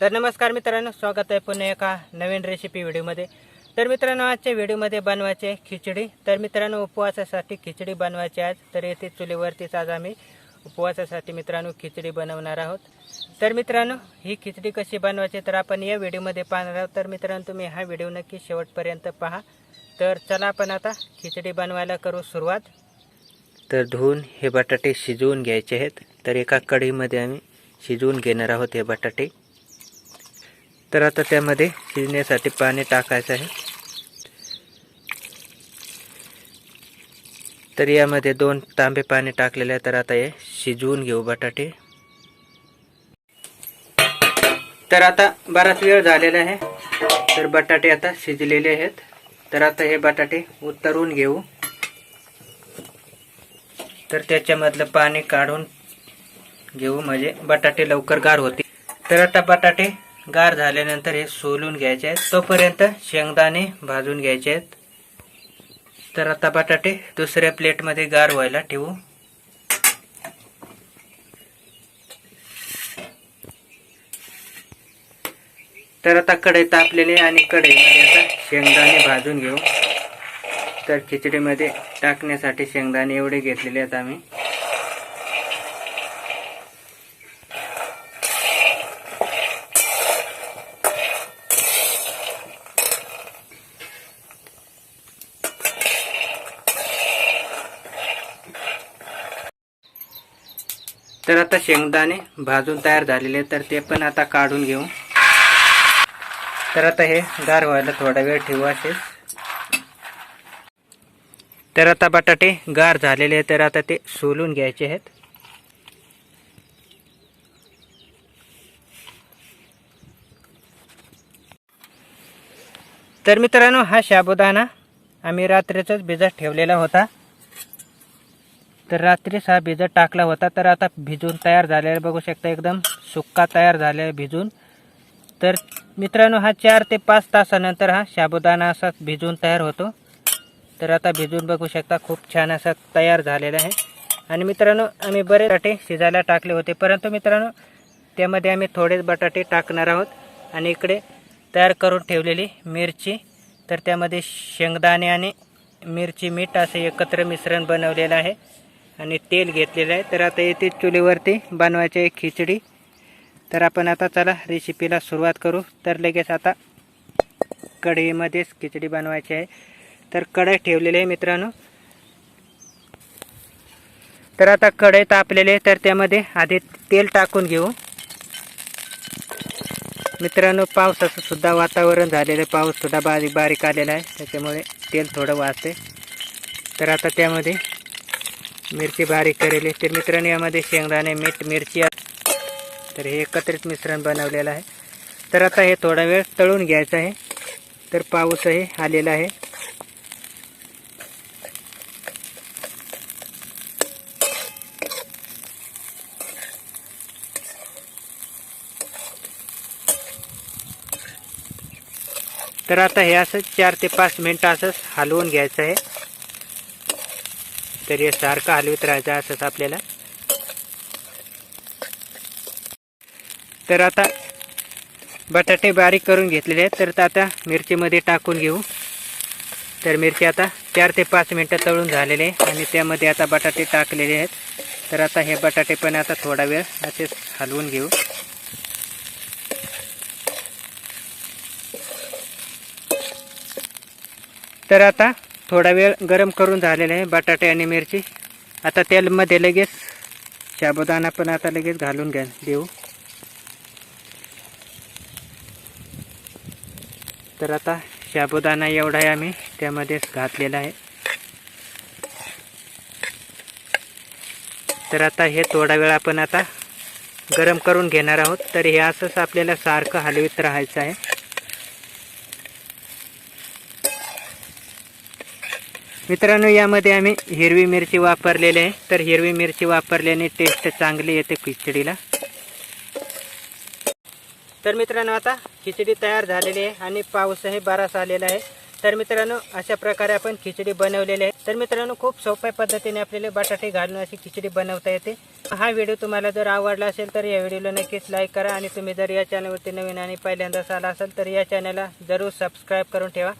तर नमस्कार मित्रांनो स्वागत आहे पुन्हा एका नवीन रेसिपी व्हिडिओमध्ये. तर मित्रांनो आजच्या व्हिडिओमध्ये बनवायचे खिचडी. तर मित्रांनो उपवासासाठी खिचडी बनवायची आज तर येथे चुलीवरतीच आज आम्ही उपवासासाठी मित्रांनो खिचडी बनवणार आहोत. तर मित्रांनो ही खिचडी कशी बनवायची तर आपण या व्हिडिओमध्ये पाहणार आहोत. तर मित्रांनो तुम्ही हा व्हिडिओ नक्की शेवटपर्यंत पहा. तर चला आपण आता खिचडी बनवायला करू सुरुवात. तर धुवून हे बटाटे शिजवून घ्यायचे आहेत. तर एका कढीमध्ये आम्ही शिजवून घेणार आहोत हे बटाटे. तर आता त्यामध्ये शिजण्यासाठी पाणी टाकायचं आहे. तर यामध्ये दोन तांबे पाणी टाकलेले आहे तर आता हे शिजवून घेऊ बटाटे. तर आता बराच वेळ झालेला आहे तर बटाटे आता शिजलेले आहेत. तर आता हे बटाटे उतरून घेऊ. तर त्याच्यामधलं पाणी काढून घेऊ म्हणजे बटाटे लवकर गार होते तर आता बटाटे गार झाल्यानंतर हे सोलून घ्यायचे आहेत. तोपर्यंत शेंगदाणे भाजून घ्यायचे आहेत. तर आता बटाटे दुसऱ्या प्लेटमध्ये गार व्हायला ठेवू. तर आता कढई तापलेली आहे आणि कढईमध्ये आता शेंगदाणे भाजून घेऊ. तर खिचडीमध्ये टाकण्यासाठी शेंगदाणे एवढे घेतलेले आहेत आम्ही. तर आता शेंगदाणे भाजून तयार झालेले तर ते पण आता काढून घेऊ. तर आता हे गार व्हायला थोडा वेळ ठेवू असेल तर आता बटाटे गार झालेले आहेत तर आता ते सोलून घ्यायचे आहेत. तर मित्रांनो हा शाबुदाना आम्ही रात्रीचाच भिजत ठेवलेला होता. तर रात्रीच हा भिजत टाकला होता. तर आता भिजून तयार झालेला बघू शकता एकदम सुक्का तयार झालेला भिजून. तर मित्रांनो हा चार ते पाच तासानंतर हा साबुदाणा असा भिजून तयार होतो. तर आता भिजून बघू शकता खूप छान असा तयार झालेला आहे. आणि मित्रांनो आम्ही बरेच बटाटे शिजायला टाकले होते. परंतु मित्रांनो त्यामध्ये आम्ही थोडेच बटाटे टाकणार आहोत. आणि इकडे तयार करून ठेवलेली मिरची. तर त्यामध्ये शेंगदाणे आणि मिरची मीठ असे एकत्र मिश्रण बनवलेलं आहे. आणि तेल घेतलेलं आहे. तर आता येथे चुलीवरती बनवायची आहे खिचडी. तर आपण आता चला रेसिपीला सुरुवात करू. तर लगेच आता कढईमध्येच खिचडी बनवायची आहे. तर कढई ठेवलेली आहे मित्रांनो. तर आता कढई तापलेली आहे. तर त्यामध्ये आधी तेल टाकून घेऊ. मित्रांनो पावसाचं सुद्धा वातावरण झालेलं आहे. पाऊस सुद्धा बारीक बारीक आलेला आहे. त्याच्यामुळे तेल थोडं वाचते तर आता त्यामध्ये मिरची बारीक करेली. तर मित्रांनो यामध्ये शेंगदाणे मीठ मिरची तर हे एकत्रित मिश्रण बनवलेलं आहे. तर आता हे थोडा वेळ तळून घ्यायचं आहे. तर पाऊसही आलेला आहे. तर आता हे असं चार ते पाच मिनटं असंच हलवून घ्यायचं आहे. तर हे सारखं हलवीत राहायचं असंच आपल्याला. तर आता बटाटे बारीक करून घेतलेले आहेत. तर आता मिरचीमध्ये टाकून घेऊ. तर मिरची आता चार ते पाच मिनटं तळून झालेले आहे आणि त्यामध्ये आता बटाटे टाकलेले आहेत. तर आता हे बटाटे पण आता थोडा वेळ असेच हलवून घेऊ. तर आता थोडा वेळ गरम करून झालेला आहे बटाटे आणि मिरची. आता तेलमध्ये लगेच शाबुदाना पण आता लगेच घालून घ्या देऊ. तर आता शाबुदाना एवढा आहे आम्ही त्यामध्येच घातलेला आहे. तर आता हे थोडा वेळ आपण आता गरम करून घेणार आहोत तर हे असंच आपल्याला सारखं हलवीत राहायचं आहे. मित्रांनो यामध्ये आम्ही हिरवी मिरची वापरलेली आहे. तर हिरवी मिरची वापरल्याने टेस्ट चांगली येते खिचडीला. तर मित्रांनो आता खिचडी तयार झालेली आहे आणि पाऊसही बराच आलेला आहे. तर मित्रांनो अशा प्रकारे आपण खिचडी बनवलेली आहे. तर मित्रांनो खूप सोप्या पद्धतीने आपल्याला बटाटे घालून अशी खिचडी बनवता येते. हा व्हिडिओ तुम्हाला जर आवडला असेल तर या व्हिडिओला नक्कीच लाईक करा. आणि तुम्ही जर या चॅनलवरती नवीन आणि पहिल्यांदाच आला असेल तर या चॅनलला जरूर सबस्क्राईब करून ठेवा.